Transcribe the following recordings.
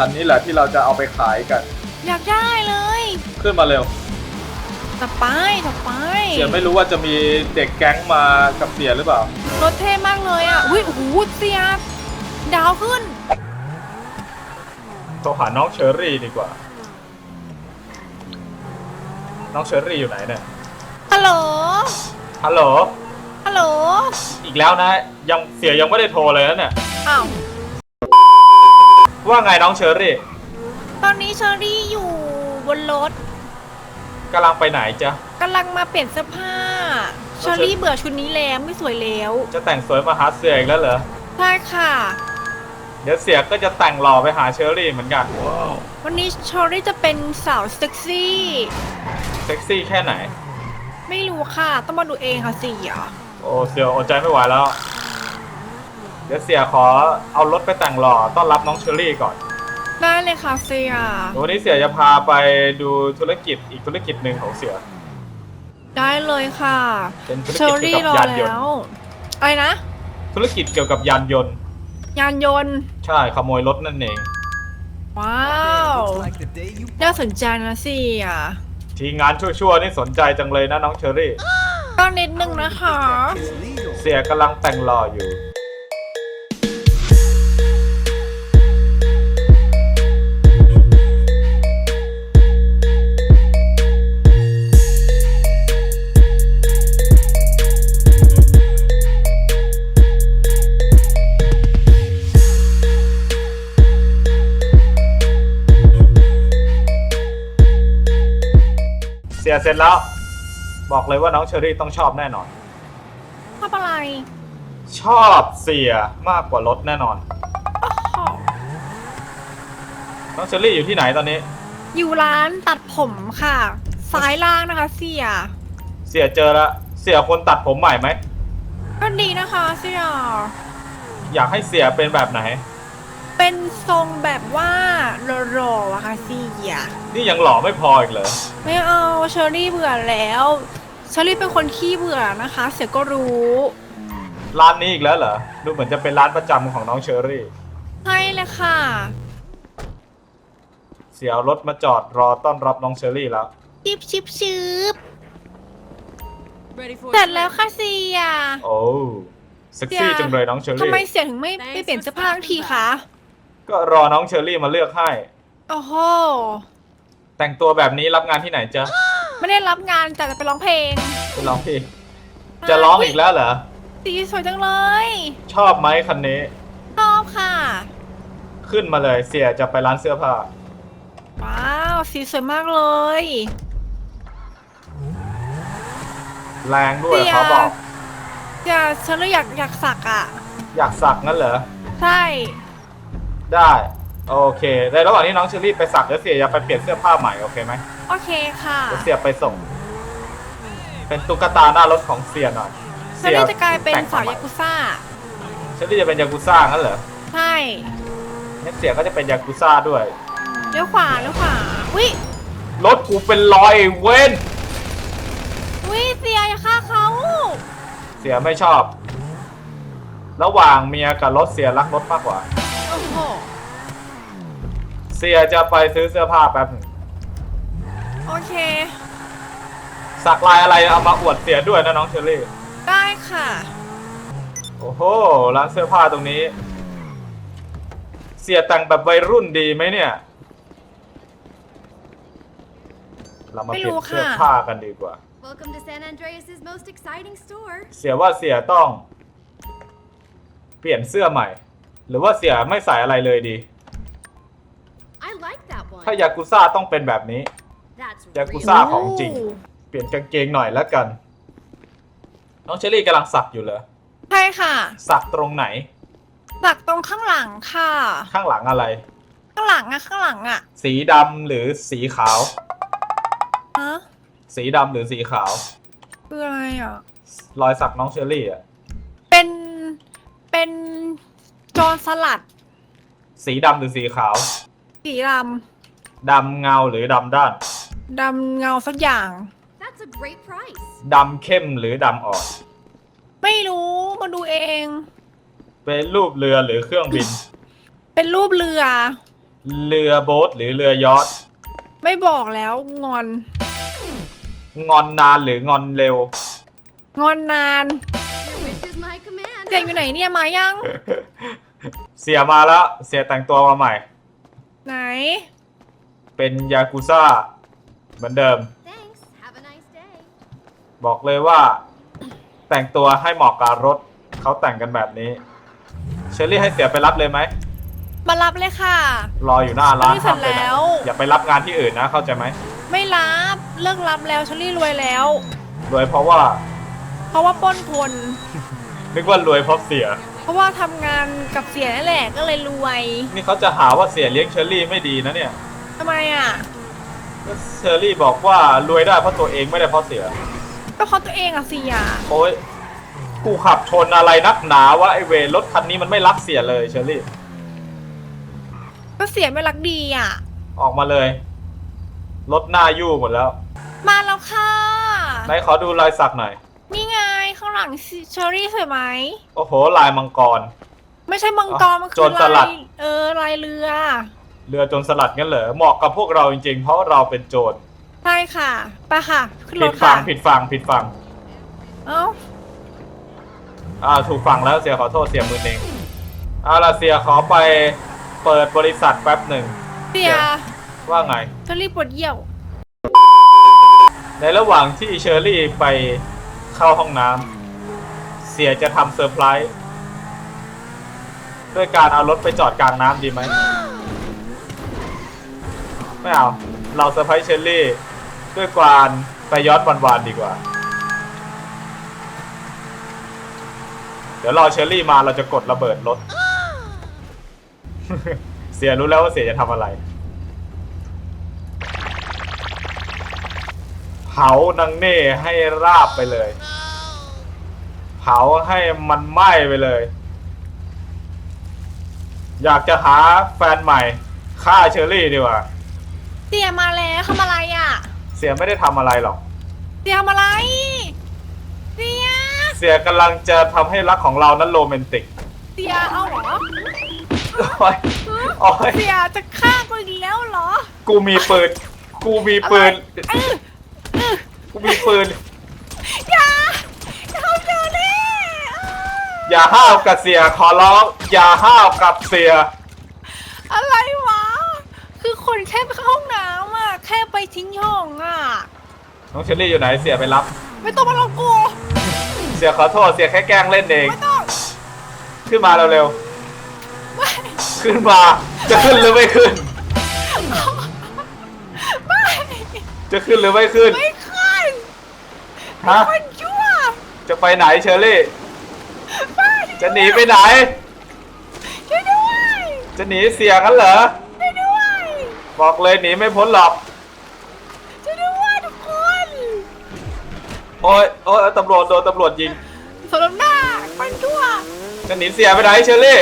คันนี้แหละที่เราจะเอาไปขายกัน อยากได้เลยขึ้นมาเร็ว ต่อไปต่อไปเสียไม่รู้ว่าจะมีเด็กแก๊งมากับเสียหรือเปล่า รถเท่มากเลยอะอุ้ยโอ้โหเสียดาวขึ้น โทรหาน้องเชอรี่ดีกว่า น้องเชอรี่อยู่ไหนเนี่ย ฮัลโหล ฮัลโหล ฮัลโหล อีกแล้วนะ ยังเสียยังไม่ได้โทรเลยนะเนี่ย อ้าว ว่าไงน้องเชอรี่ตอนนี้เชอรี่อยู่บนรถกำลังไปไหนจ๊ะ กำลังมาเปลี่ยนเสื้อผ้า เชอรี่เบื่อชุดนี้แล้วไม่สวยแล้ว จะแต่งสวยมาหาเสียอีกแล้วเหรอ ใช่ค่ะ เดี๋ยวเสียก็จะแต่งหล่อไปหาเชอรี่เหมือนกัน วันนี้เชอรี่จะเป็นสาวเซ็กซี่ เซ็กซี่แค่ไหน ไม่รู้ค่ะ ต้องมาดูเองค่ะเสียโอ้เสียอดใจไม่ไหวแล้ว เดี๋ยวเสียขอเอารถไปแต่งหล่อต้อนรับน้องเชอรี่ก่อนได้เลยค่ะเสียวันนี้เสียจะพาไปดูธุรกิจอีกธุรกิจหนึ่งของเสีย ได้เลยค่ะเป็นธุรเชกิอจเกี่รี่ยวรกับอยานยนแล้ต์วอะไรนะ ธุรกิจเกี่ยวกับยานยนต์ ยานยนต์ ใช่ขโมยรถนั่นเอง ว้าว Like the day you น่าสนใจนะเสียทีงานชั่วๆนี่สนใจจังเลยนะน้องเชอรี่ ก็นิดนึงนะคะ is legal. เสียกำลังแต่งหล่ออยู่ เสียเสร็จแล้ว บอกเลยว่าน้องเชอรี่ต้องชอบแน่นอน ชอบอะไรชอบเสียมากกว่ารถแน่นอนโอ้โหน้องเชอรี่อยู่ที่ไหนตอนนี้ อยู่ร้านตัดผมค่ะ ซ้ายล่างนะคะเสีย เสียเจอแล้วเสียคนตัดผมใหม่ไหม ก็ดีนะคะเสียอยากให้เสียเป็นแบบไหนเป็น ทรงแบบว่าหล่อๆอะค่ะเสียนี่ยังหล่อไม่พออีกเหรอไม่เอาเชอรี่เบื่อแล้วเชอรี่เป็นคนขี้เบื่อนะคะ เสียก็รู้ร้านนี้อีกแล้วเหรอดูเหมือนจะเป็นร้านประจำของน้องเชอรี่ ใช่เลยค่ะ เสียเอารถมาจอดรอต้อนรับน้องเชอรี่แล้ว ชิบชิบชิบเสร็จแล้วค่ะเสีย โอ้เซ็กซี่จังเลยน้องเชอทำรี่ ไมเสียถึงไม่ไม่เปลี่ยนเสื้อผ้าทันทีคะ ก็รอน้องเชอรี่มาเลือกให้ โอ้โห แต่งตัวแบบนี้รับงานที่ไหนจ๊ะไม่ได้รับงานแต่จะไปร้องเพลงไปร้องเพลงจะร้องอีกแล้วเหรอ สีสวยจังเลยชอบไหมคันนี้ ชอบค่ะ ขึ้นมาเลยเสียจะไปร้านเสื้อผ้า ว้าวสีสวยมากเลยแรงด้วยเสียเขาบอก อยากฉันเลยอยากอยากสักอะ อยากสักงั้นเหรอ ใช่ ได้ โอเค ในระหว่างที่น้องเชอรี่ไปสักเดี๋ยวเสียจะไปเปลี่ยนเสื้อผ้าใหม่โอเคไหมโอเคค่ะเดี๋ยวเสียไปส่ง เป็นตุ๊กตาหน้ารถของเสียหน่อยฉันนี่จะกลายเป็นแต่งสาวใหม่ยากุซ่าเชอรี่จะเป็นยากุซ่างั้นเหรอใช่งั้นเสียก็จะเป็นยากุซ่าด้วยเลี้ยวขวาเลี้ยวขวาวิรถกูเป็นรอยเว้นวิเสียอย่าฆ่าเขาเสียไม่ชอบ ระหว่างเมียกับรถเสียรักรถมากกว่าโอ้โห เสียจะไปซื้อเสื้อผ้าแป๊บหนึงโอเค สักลายอะไรเอามาอวดเสียด้วยนะน้องเชอรี่ ได้ค่ะ โอ้โหร้านเสื้อผ้าตรงนี้ เสียแต่งแบบวัยรุ่นดีไหมเนี่ย เรามาเปลี่ยนเสื้อผ้ากันดีกว่า Welcome to San Andreas' most exciting store. เสียว่าเสียต้อง เปลี่ยนเสื้อใหม่ หรือว่าเสียไม่ใส่อะไรเลยดี ถ้ายากุซ่าต้องเป็นแบบนี้ That's ยากุ real. ซ่าของจริง เปลี่ยนกางเกงหน่อยแล้วกัน น้องเชอรี่กำลังสักอยู่เหรอ ใช่ค่ะ สักตรงไหน สักตรงข้างหลังค่ะ ข้างหลังอะไร ข้างหลังอะข้างหลังอะสีดำหรือสีขาว ฮะ สีดำหรือสีขาว คืออะไรอะรอยสักน้องเชอรี่อะเป็น เป็นจอร์นสลัด สีดำหรือสีขาว สีด ดำเงาหรือดำด้านำดำเงาสักอย่าง That's a great price. ดำเข้มหรือดำอ่อน ไม่รู้มาดูเอง เป็นรูปเรือหรือเครื่องบิน เป็นรูปเรือ เรือโบ๊ทหรือเรือยอทไม่บอกแล้วงอน งอนนานหรืองอนเร็ว งอนนาน Your wish is my command. เสียงอยู่ไหนเนี่ยมายัง เสียมาแล้ว เสียแต่งตัวมาใหม่ ไหน เป็นยากุซ่าเหมือนเดิม Thanks. Have a nice day. บอกเลยว่า แต่งตัวให้เหมาะกับรถเขาแต่งกันแบบนี้ เชอรี่ให้เสียไปรับเลยไหม มารับเลยค่ะ รออยู่หน้าร้านเสร็จทำไปไหนแล้ว อย่าไปรับงานที่อื่นนะ เข้าใจไหมไม่รับเลิกรับแล้วชลี่รวยแล้ว รวยเพราะว่า เพราะว่าปล้นคนนึกว่ารวยเพราะเสีย เพราะว่าทำงานกับเสียนั่นแหละก็เลยรวย นี่เขาจะหาว่าเสียเลี้ยงเชอรี่ไม่ดีนะเนี่ย ทำไมอะ เชอรี่บอกว่ารวยได้เพราะตัวเองไม่ได้เพราะเสีย ก็เพราะตัวเองอะเสียโอ้ยกูขับชนอะไรนักหนาวะไอเวรรถคันนี้มันไม่รักเสียเลยเชอรี่ ก็เสียไม่รักดีอะ ออกมาเลย รถหน้ายู่หมดแล้วมาแล้วค่ะไหนขอดูลายสักหน่อย นี่ไงข้างหลังเชอรี่สวยไหม โอ้โห ลายมังกร ไม่ใช่มังกรอ๋อมันโจคือรสลัลาด ยเออลายเรือ เรือโจรสลัดงั้นเหรอเหมาะกับพวกเราจริงๆ เพราะเราเป็นโจรใช่ค่ะไปค่ะ ขึ้นรผิถดฝั่ค่ะงผิดฝั่งผิดฝั่งเอ้าอ่าถูกฝั่งแล้วเสียขอโทษเสียมือเองเอาล่ะเสียขอไปเปิดบริษัทแป๊บหนึ่ง เสียว่าไงเชอรี่ปวดเยี่ยว ในระหว่างที่เชอรี่ไปเข้าห้องน้ำเสียจะทำเซอร์ไพรส์ด้วยการเอารถไปจอดกลางน้ำดีไหม ไม่เอา เราเซอร์ไพรส์เชอรี่ ด้วยการไปย้อนวันๆดีกว่า เดี๋ยวรอเชอรี่มาเราจะกดระเบิดรถ เสียรู้แล้วว่าเสียจะทำอะไร เผานางเน่ให้ราบไปเลย เผาให้มันไหม้ไปเลย อยากจะหาแฟนใหม่ฆ่าเชอรี่ดีกว่า เสียมาแล้วทำอะไรอะ เสียไม่ได้ทำอะไรหรอกเสียทำอะไรเสีย เสียกำลังจะทำให้รักของเรานั้นโรแมนติกเสียเอาเหรอโอ้ยโอ้ยเสียจะฆ่ากูอีกแล้วเหรอกูมีปืน กูมีปืน เออเออกูมีปืน อย่าอย่าเอาเจอเลยอย่าห้าวกับเสียขอร้อง อย่าห้าวกับเสีย อะไรวะ คือคนแค่ไปเข้าห้องน้ำอะ แค่ไปทิ้งห้องอะ น้องเชอรี่อยู่ไหนเสียไปรับ ไม่ต้องมาลงกูเสียขอโทษเสียแค่แกล้งเล่นเอง ไม่ต้องขึ้นมาเร็วไม่ๆขึ้นมา จะขึ้นหรือไม่ขึ้น ไม่จะขึ้นหรือไม่ขึ้น ไม่ขึ้นฮะคนชั่วจะไปไหนเชอรี่ ไม่จะหนีไปไหน ช่วยด้วยจะหนีเสียกันเหรอช่วยด้วย บอกเลยหนีไม่พ้นหรอก ช่วยด้วยทุกคนโอ้ยโอ้ยตำรวจโดนตำรวจยิงสมน้ำหน้าคนชั่วจะหนีเสียไปไหนเชอรี่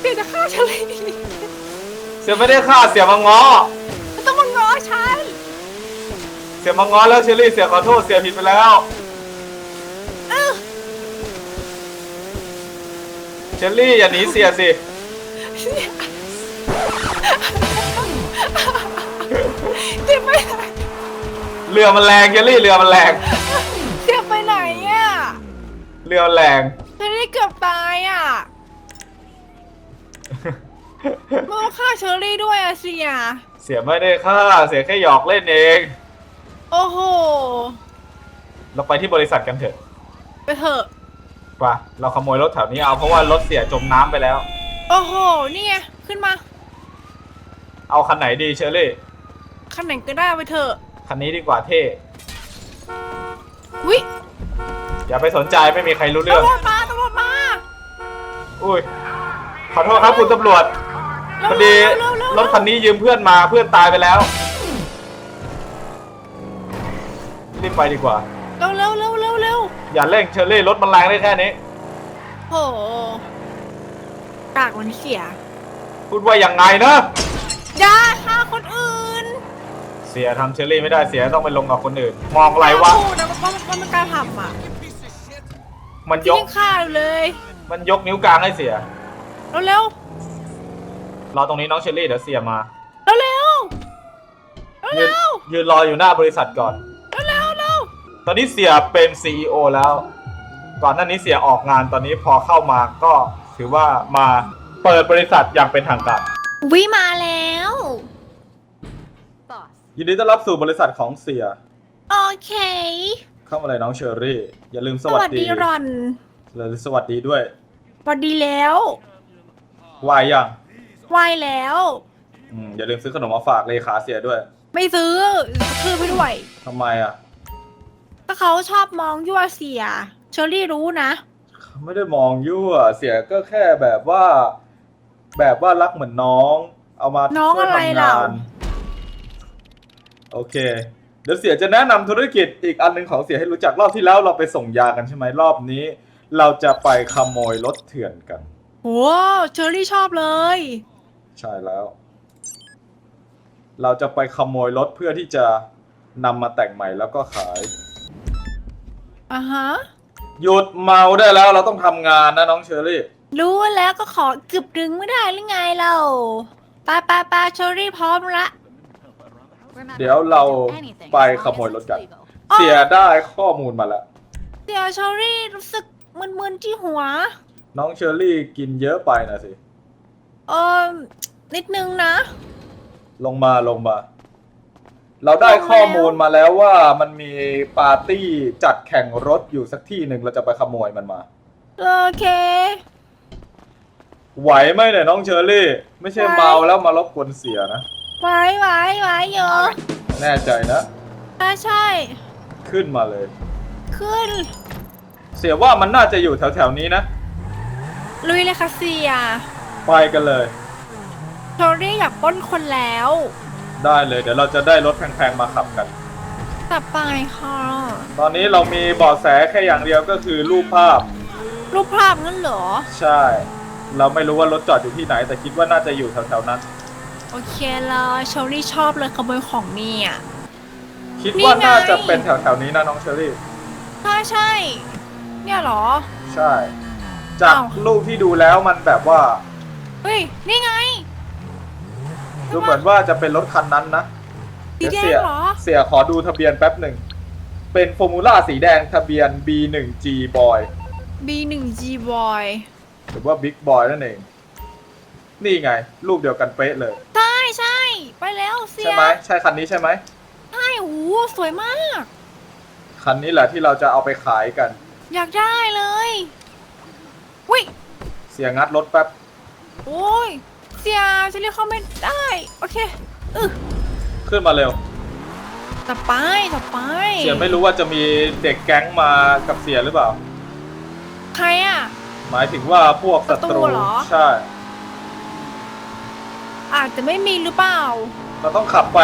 เสียจะฆ่าฉันเลยเสียไม่ได้ฆ่าเสียมาง้อไม่ต้องมาง้อฉันเสียมาง้อแล้วเชอรี่เสียขอโทษเสียผิดไปแล้วเออเชอรี่อย่าหนีเสียสิเสียเสีย ไปไหนเรือมันแรงเชอรี่เรือมันแรง เสียไปไหนอะเรือมันแรงฉันได้เกือบตายอะมึงฆ่าเชอรี่ด้วยอะเสีย เสียไม่ได้ฆ่าเสียแค่หยอกเล่นเอง โอ้โห เราไปที่บริษัทกันเถอะไปเถอะ ป่ะเราขโมยรถแถวนี้เอาเพราะว่ารถเสียจมน้ำไปแล้ว โอ้โห นี่ไง ขึ้นมา เอาคันไหนดีเชอรี่ คันไหนก็ได้ไปเถอะคันนี้ดีกว่าเท่วิอย่าไปสนใจไม่มีใครรู้เรื่อง ตำรวจมาตำรวจมาอุ้ย ขอโทษครับคุณตำรวจพอดีเร็วๆเร็วๆรถคันนี้ยืมเพื่อนมาเพื่อนตายไปแล้ว รีบไปดีกว่า เร็วเร็วเร็วเร็วเร็วอย่าเร่งเชอรี่รถมันแรงได้แค่นี้ โหปากมันเสียพูดว่าอย่างไงนะ อย่าฆ่าคนอื่น เสียทำเชอรี่ไม่ได้เสียต้องไปลงกับคนอื่น มองอะไรวะพูดนะว่ามันว่ามันกล้าทำอะมันยที่กยังฆ่าอยู่เลยมันยกนิ้วกลางให้เสีย เร็วเร็วรอตรงนี้น้องเชอรี่เดี๋ยวเสียมา เร็วเร็วยืนเร็วยืนรออยู่หน้าบริษัทก่อนเร็วเร็วเร็วตอนนี้เสียเป็น CEO แล้ว ก่อนหน้านี้เสียออกงานตอนนี้พอเข้ามาก็ถือว่ามาเปิดบริษัทอย่างเป็นทางการวิมาแล้ว Boss. ยินดีต้อนรับสู่บริษัทของเสีย โอเค เข้ามาเลยน้องเชอรี่ อย่าลืมสสวัสวัสดีดีรอนเลยสวัสดีด้วยสวัสดีแล้ววายยังไหวแล้ว อืมอย่าลืมซื้อขนมมาฝากเลขาเสียด้วยไม่ซื้อคือไปด้วยทำไมอะก็เขาชอบมองยั่วเสีย เชอรี่รู้นะ ไม่ได้มองยั่วเสียก็แค่แบบว่า แบบว่ารักเหมือนน้อง เอามาน้องช่วยอะไรทำเรางาน โอเค เดี๋ยวเสียจะแนะนำธุรกิจอีกอันหนึ่งของเสียให้รู้จักรอบที่แล้วเราไปส่งยากันใช่ไหมรอบนี้ เราจะไปขโมยรถเถื่อนกันโอ้เชอรี่ชอบเลย ใช่แล้ว เราจะไปขโมยรถเพื่อที่จะนำมาแต่งใหม่แล้วก็ขายอะฮะหยุดเมาได้แล้วเราต้องทำงานนะน้องเชอรี่ รู้แล้วก็ขอเกือบดึงไม่ได้หรือไงเราปาปาปาเชอรี่พร้อมละ Remember, เดี๋ยวเรา do anything ไป as ข long โมย as รถ it's กัน legal. เสียได้ข้อมูลมาแล้ว เดี๋ยวเชอรี่รู้สึกมึนๆที่หัว น้องเชอรี่กินเยอะไปนะสิ เออนิดนึงนะ ลงมาลงมา เราได้ลงมาข้อมูลมาแล้วว่ามันมีปาร์ตี้จัดแข่งรถอยู่สักที่หนึ่งเราจะไปขโมยมันมา โอเค ไหวไหมเนี่ยน้องเชอรี่ ไม่ใช่ไหวเมาแล้วมารบกวนเสียนะ ไหวไหวไหวเยอะแน่ใจนะใช่ใช่ ขึ้นมาเลย ขึ้น เสียว่ามันน่าจะอยู่แถวๆนี้นะ ลุยเลยค่ะเสียไปกันเลยเชอรี่อยากปล้นคนแล้ว ได้เลย เดี๋ยวเราจะได้รถแพงๆมาขับกัน ต่อไปค่ะตอนนี้เรามีเบาะแสแค่อย่างเดียวก็คือรูปภาพ รูปภาพงั้นเหรอ ใช่ เราไม่รู้ว่ารถจอดอยู่ที่ไหน แต่คิดว่าน่าจะอยู่แถวๆนั้น โอเคเลยเชอรี่ชอบเลยขโมยของเนี่ยคิดว่านี่ไง น่าจะเป็นแถวๆนี้นะน้องเชอรี่ ใช่ใช่ เนี่ยเหรอ ใช่ จากอ้าว รูปที่ดูแล้วมันแบบว่า เฮ้ย นี่ไง ดูเหมือนว่าจะเป็นรถคันนั้นนะสีเดี๋ยวแดเสีงยเหรอ เสียขอดูทะเบียนแป๊บหนึ่ง เป็นฟอร์มูล่าสีแดงทะเบียน B1G Boy B1G Boy หรือว่า Big Boy นั่นเอง นี่ไง รูปเดียวกันเป๊ะเลย ใช่ใช่ ไปแล้วเสีใช่ยไหมใช่คันนี้ใช่ไหมใช่โอ้โหสวยมาก คันนี้แหละที่เราจะเอาไปขายกัน อยากได้เลยวิเสียงัดรถแป๊บโอ้ยเสียจะเรียกเขาไม่ได้ โอเคเออขึ้นมาเร็ว ต่อไปต่อไปเสียไม่รู้ว่าจะมีเด็กแก๊งมากับเสียหรือเปล่า ใครอะ หมายถึงว่าพวกศัตศัตรูรูเหรอ ใช่ อาจจะไม่มีหรือเปล่า เราต้องขับไป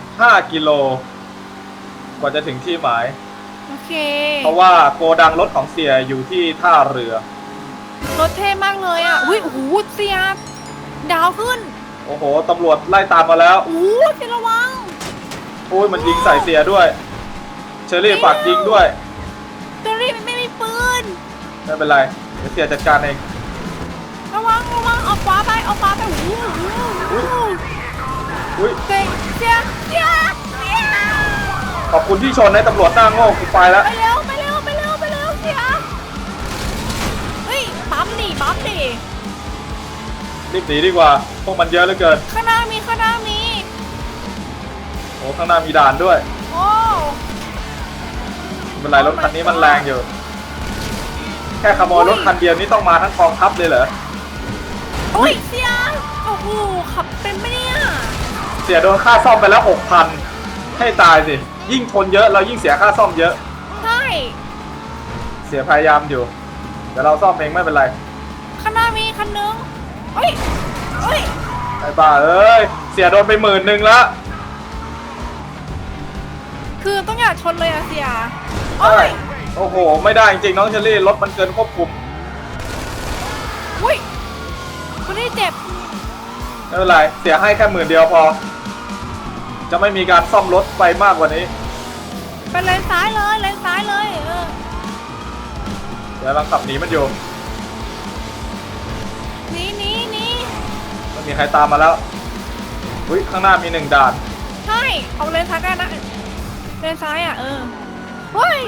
5 กิโล กว่าจะถึงที่หมาย โอเคเพราะว่าโกดังรถของเสียอยู่ที่ท่าเรือ รถเท่มากเลยอะอุ้ยโอ้โหเสียดาวขึ้นโอ้โหตำรวจไล่ตามมาแล้วโอ้โหเสียระวัง โอ้ยมันยิงใส่เสียด้วย เชอรี่ไม่ฝากยิงด้วยเจอรี่มันไม่มีปืนไม่เป็นไรเดี๋ยวเสียจัดการเองระวังระวังเอาขวาไปเอาขวาไปโอ้โหโอ้โหอุ้ยเสียเสียเสียเสียขอบคุณที่ชนให้ตำรวจหน้าโง่กูไปแล้วไปเร็วไปเร็วไปเร็วไปเร็วเสียเฮ้ยปั๊มดิปั๊มดิรีบหนีดีกว่าพวกมันเยอะเหลือเกินข้างหน้ามีข้างหน้ามีโอ้ข้างหน้ามีด่านด้วยโอ้ไม่เป็นไรรถคันนี้มันแรงอยู่ แค่ขโมยรถคันเดียวนี่ต้องมาทั้งกองทัพเลยเหรอโอ้ยเสีย โอ้โหขับเป็นไหมเนี่ยเสียโดนค่าซ่อมไปแล้วหกพันให้ตายสิ ยิ่งชนเยอะเรายิ่งเสียค่าซ่อมเยอะ ใช่เสียพยายามอยู่เดี๋ยวเราซ่อมเองไม่เป็นไรข้างหน้ามีคันนึงเฮ้ยเฮ้ยไอ้บ้าเอ้ยเสียโดนไปหมื่นหนึ่งแล้วคือต้องอย่าชนเลยอะเสียโอ้ใช่ยโอ้โห ไม่ได้จริงๆน้องเชอรี่รถมันเกินควบคุมอุ้ยคนนี้เจ็บ ไม่เป็นไร เสียให้แค่หมื่นเดียวพอ จะไม่มีการซ่อมรถไปมากกว่านี้ไปเลนซ้ายเลยเลนซ้ายเลยเออเดี๋ยวเราขับหนีมันอยู่หนีหนีหนีมันไม่มีใครตามมาแล้วอุ้ยข้างหน้ามีหนึ่งด่าน ใช่ออกเลนซ้ายได้นะเลนซ้ายอะเออเฮ้ย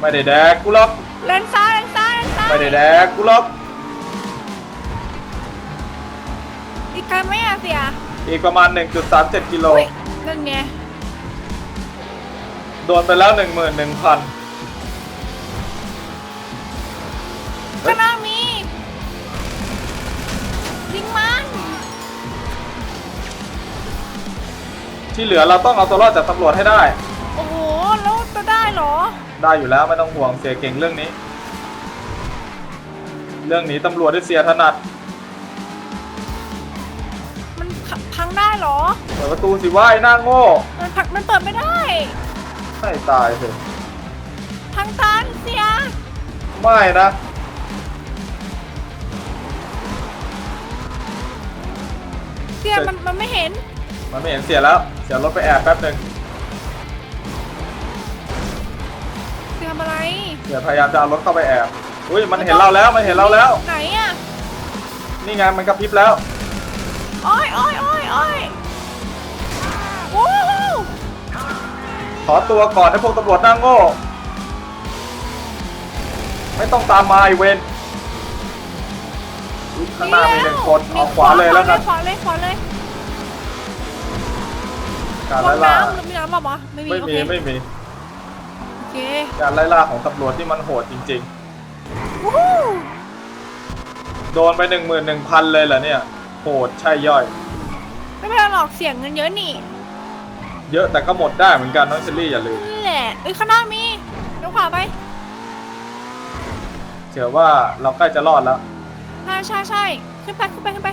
ไม่ได้แดกกูหรอกเลนซ้ายเลนซ้ายเลนซ้ายไม่ได้แดกกูหรอก ไกลไหมอะเสียอีกประมาณ 1.37 กิโลเฮ้ยนั่นไงโดนไปแล้ว 11,000ข้างหน้ามียิงมันที่เหลือเราต้องเอาตัวรอดจากตำรวจให้ได้ โอ้โหแล้วจะได้เหรอ ได้อยู่แล้วไม่ต้องห่วงเสียเก่งเรื่องนี้ เรื่องหนี้ตำรวจที่เสียถนัด เหรอ เปิดประตูสิว่าไอ้หน้าโง่มันพักมันเปิดไม่ได้ให้ตายสิทางตันเสีย ไม่นะ เสียมันมันไม่เห็น มันไม่เห็นเสียแล้ว เสียรถไปแอบแป๊บหนึ่งเสียทำอะไร เสียพยายามจะเอารถเข้าไปแอบ อุ้ยมันเห็นเราแล้วมันเห็นเราแล้ว ไหนอะ นี่ไงมันกระพริบแล้วอ้อยอ้อยอ้อย อ้อยโอ้โหขอตัวก่อนให้พวกตำรวจหน้าโง่ ไม่ต้องตามมาไอเวนอุ๊ยข้างหน้ามีหนึ่งคนเอาขวาเลยแล้วกันขวาเลยขวาเลยการขวาไล่เลยล่าน้ำมีน้ำเปล่าวะไม่มีไม่โอมีเคไม่มีโอเคการไล่ล่าของตำรวจที่มันโหดจริงวู้ฮู้ๆโดนไปหนึ่งหมื่นหนึ่งพันเลยเหรอเนี่ยโหดใช่ย่อย ไม่เป็นไรหรอกเสียงเงินเยอะนี่เยอะแต่ก็หมดได้เหมือนกันน้องเชลลี่อย่าลืมนี่แหละเอ้ยข้างหน้ามีเดี๋ยวขวาไปเชื่อว่าเราใกล้จะรอดแล้ว ใช่ใช่ใช่ขึ้นไปขึ้นไปขึ้นไป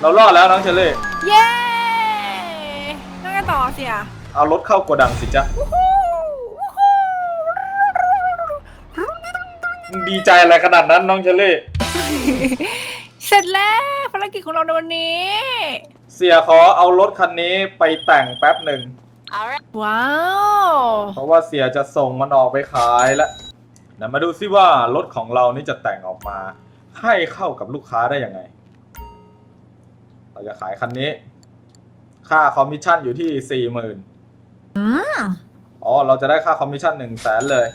เรารอดแล้วน้องเชลลี่เย้นั่งกันต่อเสียเอารถเข้าโกดังสิจ๊ะวู้ฮู้วู้ฮู้มึงดีใจอะไรขนาดนั้นน้องเชลลี่ เสร็จแล้วภารกิจของเราในวันนี้ เสียขอเอารถคันนี้ไปแต่งแป๊บหนึ่ง Alright. ว้าว เพราะว่าเสียจะส่งมันออกไปขายแล้วเดี๋ยวมาดูซิว่ารถของเรานี่จะแต่งออกมา ให้เข้ากับลูกค้าได้ยังไง เราจะขายคันนี้ ค่าคอมมิชชั่นอยู่ที่สี่หมื่นอืมอ๋อ เราจะได้ค่าคอมมิชชั่นหนึ่งแสนเลย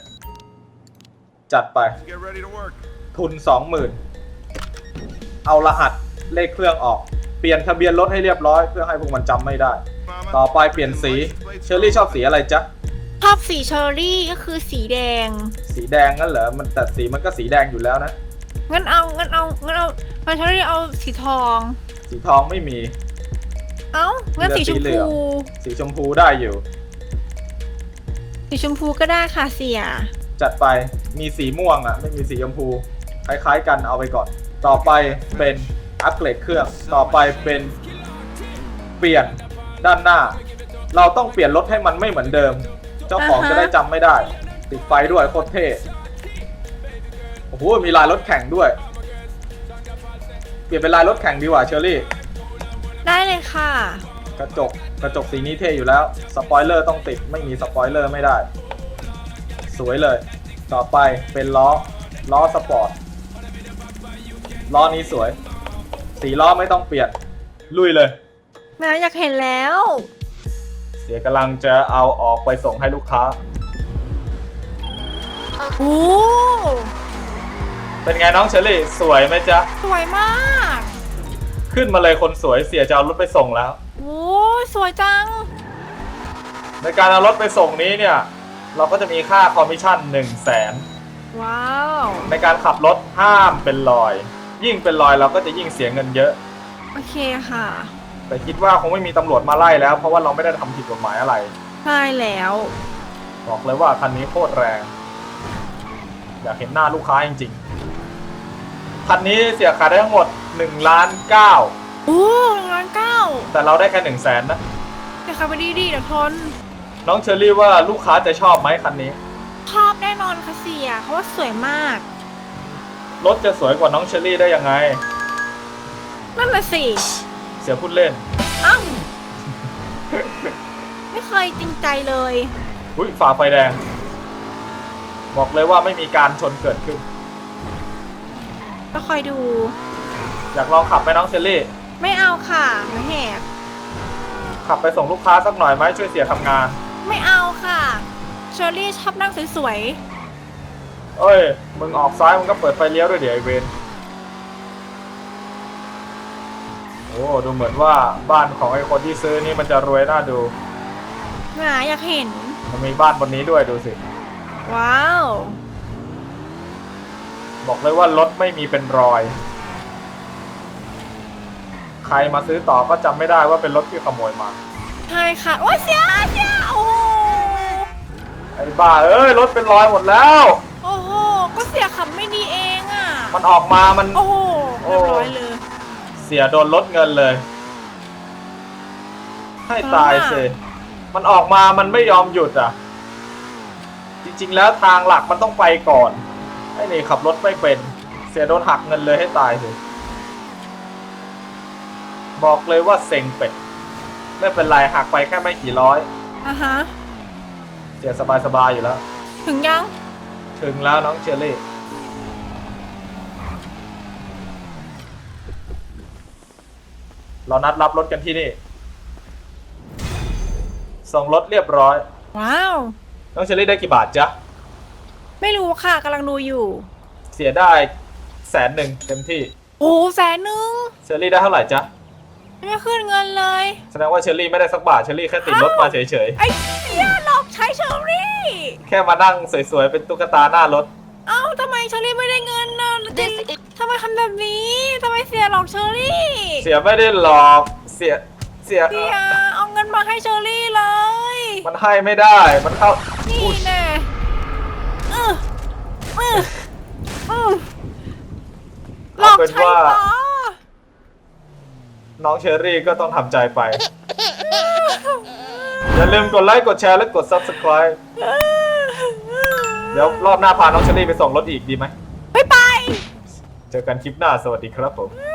จัดไป Get ready to work. ทุนสองหมื่น เอารหัสเลขเครื่องออก เปลี่ยนทะเบียนรถให้เรียบร้อยเพื่อให้พวกมันจำไม่ได้ Mama. ต่อไปเปลี่ยนสี เชอรี่ชอบสีอะไรจ๊ะ ชอบสีเชอร์รี่ก็คือสีแดง สีแดงงั้นเหรอ มันแต่สีมันก็สีแดงอยู่แล้วนะ งั้นเอา งั้นเอา งั้นเอามาเชอร์รี่เอาสีทอง สีทองไม่มี เอ้า งั้นสีชมเหลืพูอสีเหลืองสีชมพูได้อยู่ สีชมพูก็ได้ค่ะเสีย จัดไป มีสีม่วงอะ ไม่มีสีชมพู คล้ายๆกันเอาไปก่อน ต่อไปเป็นอัปเกรดเครื่อง ต่อไปเป็นเปลี่ยนด้านหน้า เราต้องเปลี่ยนรถให้มันไม่เหมือนเดิม เจ้าของอ่าฮะ จะได้จำไม่ได้ ติดไฟด้วยโคตรเท่ โอ้โห มีลายรถแข่งด้วย เปลี่ยนเป็นลายรถแข่งดีกว่าเชอรี่ ได้เลยค่ะ กระจกกระจกสีนี้เท่อยู่แล้ว สปอยเลอร์ต้องติดไม่มีสปอยเลอร์ไม่ได้ สวยเลย ต่อไปเป็นล้อล้อสปอร์ต ล้อนี้สวย สีล้อไม่ต้องเปลี่ยน ลุยเลย แม่อยากเห็นแล้วเสียกำลังจะเอาออกไปส่งให้ลูกค้า โอ้เป็นไงน้องเชอรี่ สวยไหมจ๊ะ สวยมาก ขึ้นมาเลยคนสวยเสียจะเอารถไปส่งแล้ว โอ้สวยจัง ในการเอารถไปส่งนี้เนี่ย เราก็จะมีค่าคอมมิชชั่น1 0 0 0 0แสนว้าว ในการขับรถห้ามเป็นรอย ยิ่งเป็นรอยเราก็จะยิ่งเสียเงินเยอะ โอเคค่ะแต่คิดว่าคงไม่มีตำรวจมาไล่แล้ว เพราะว่าเราไม่ได้ทำผิดกฎหมายอะไร ใช่แล้ว บอกเลยว่าคันนี้โคตรแรง อยากเห็นหน้าลูกค้าจริงๆ คันนี้เสียขายได้ทั้งหมด1ล้าน9โอ้หนึ่งล้านเก้าแต่เราได้แค่1 0 0 0 0แสนนะเดี๋ยวขับไปดีๆเดี๋ยวทน น้องเชอรี่ว่าลูกค้าจะชอบไหมคันนี้ ชอบแน่นอนค่ะเสียเพราะว่าสวยมาก รถจะสวยกว่าน้องเชอรี่ได้ยังไง นั่นแหละสิเสียพูดเล่นอ้าวไม่เคยจริงใจเลย อุ้ยฝ่าไฟแดง บอกเลยว่าไม่มีการชนเกิดขึ้น ก็คอยดู อยากลองขับไหมน้องเชอรี่ ไม่เอาค่ะมาแหกขับไปส่งลูกค้าสักหน่อยไหมช่วยเสียทำงาน ไม่เอาค่ะ เชอรี่ชอบนั่งสวย เอ้ย มึงออกซ้ายมึงก็เปิดไฟเลี้ยวด้วยเดี๋ยวไอเวนโอ้ ดูเหมือนว่าบ้านของไอคนที่ซื้อนี่มันจะรวยน่าดูๆหนาอยากเห็น มันมีบ้านบนนี้ด้วยดูสิ ว้าว บอกเลยว่ารถไม่มีเป็นรอย ใครมาซื้อต่อก็จำไม่ได้ว่าเป็นรถที่ขโมยมา ใช่ค่ะ โอ้ยเสียเสียโอ้โหไอ้บ้าเอ้ยรถเป็นรอยหมดแล้วโอ้โหก็ เสียขับไม่ดีเองอะ มันออกมา มัน โอ้โหโอ้เรียบร้อยเลย เสียโดนลดเงินเลย ให้ตายสิมันออกมา มันไม่ยอมหยุดอะ จริงๆ แล้วทางหลักมันต้องไปก่อน ไอ้นี่ขับรถไม่เป็น เสียโดนหักเงินเลยให้ตายสิบอกเลยว่าเซ็งเป็ด ไม่เป็นไรหักไปแค่ไม่กี่ร้อยอะฮะ เสียสบายๆอยู่แล้ว ถึงยัง ถึงแล้วน้องเชอรี่เรานัดรับรถกันที่นี่ ส่งรถเรียบร้อย ว้าว น้องเชอรี่ได้กี่บาทจ๊ะ ไม่รู้ค่ะกำลังดูอยู่เสียได้แสนหนึ่งเต็มที่ โอ้แสนหนึ่งเชอรี่ได้เท่าไหร่จ๊ะ ไม่ขึ้นเงินเลย แสดงว่าเชอรี่ไม่ได้สักบาทเชอรี่แค่ติดรถมาเฉยไอ้เสียหลอกใช้เชอรี่ๆ แค่มานั่งสวยๆ เป็นตุ๊กตาหน้ารถ เอ้าทำไมเชอรี่ไม่ได้เงินนะทำไมทำแบบนี้ทำไมเสียหลอกเชอรี่ เสียไม่ได้หลอกเสียเสีย เสียเอาเงินมาให้เชอรี่เลย มันให้ไม่ได้ มันเข้านี่อุ๊ยแน่เออเออเออหลอกใช้ปะน้องเชอรี่ก็ต้องทำใจไป อย่าลืมกดไลค์ กดแชร์ และกด subscribe เดี๋ยวรอบหน้าพาน้องเชอรี่ไปส่งรถอีกดีไหมไม่ไป เจอกันคลิปหน้าสวัสดีครับผมอื